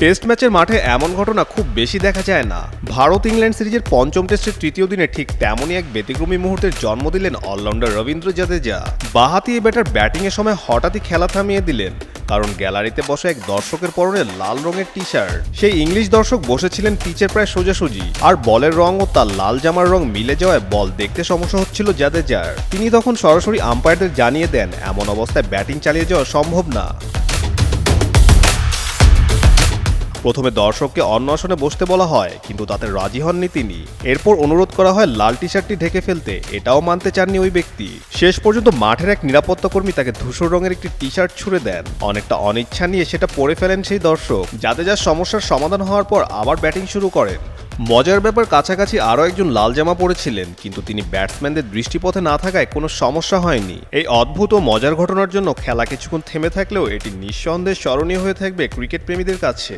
Test ম্যাচের মাঠে এমন ঘটনা খুব বেশি দেখা যায় না। ভারত ইংল্যান্ড সিরিজের পঞ্চম টেস্টের তৃতীয় দিনে ঠিক তেমনই এক ব্যতিক্রমী মুহূর্তের জন্ম দিলেন অলরাউন্ডার রবীন্দ্র জাদেজা। বাহাতি ব্যাটার ব্যাটিংয়ের সময় হঠাৎই খেলা থামিয়ে দিলেন, কারণ গ্যালারিতে বসে এক দর্শকের পরনে লাল রঙের টি শার্ট সেই ইংলিশ দর্শক বসেছিলেন পিচের প্রায় সোজাসুজি, আর বলের রং ও তার লাল জামার রং মিলে যাওয়ায় বল দেখতে সমস্যা হচ্ছিল জাদেজার। তিনি তখন সরাসরি আম্পায়ারদের জানিয়ে দেন, এমন অবস্থায় ব্যাটিং চালিয়ে যাওয়া সম্ভব না। প্রথমে দর্শককে আসনে বসতে বলা হয়, কিন্তু তাতে রাজি হননি তিনি। এরপর অনুরোধ করা হয়, লাল টি শার্টটি ঢেকে ফেলতে। এটাও মানতে চাননি ওই ব্যক্তি। শেষ পর্যন্ত মাঠের এক নিরাপত্তা কর্মী তাকে ধূসর রঙের একটি টি শার্ট ছুড়ে দেন। অনেকটা অনিচ্ছা নিয়ে সেটা পরে ফেলেন সেই দর্শক। যাতে যা সমস্যার সমাধান হওয়ার পর আবার ব্যাটিং শুরু করেন। মজার ব্যাপার, কাছাকাছি আরও একজন লাল জামা পরেছিলেন, কিন্তু তিনি ব্যাটসম্যানদের দৃষ্টিপথে না থাকায় কোনো সমস্যা হয়নি। এই অদ্ভুত ও মজার ঘটনার জন্য খেলা কিছুক্ষণ থেমে থাকলেও এটি নিঃসন্দেহে স্মরণীয় হয়ে থাকবে ক্রিকেট প্রেমীদের কাছে।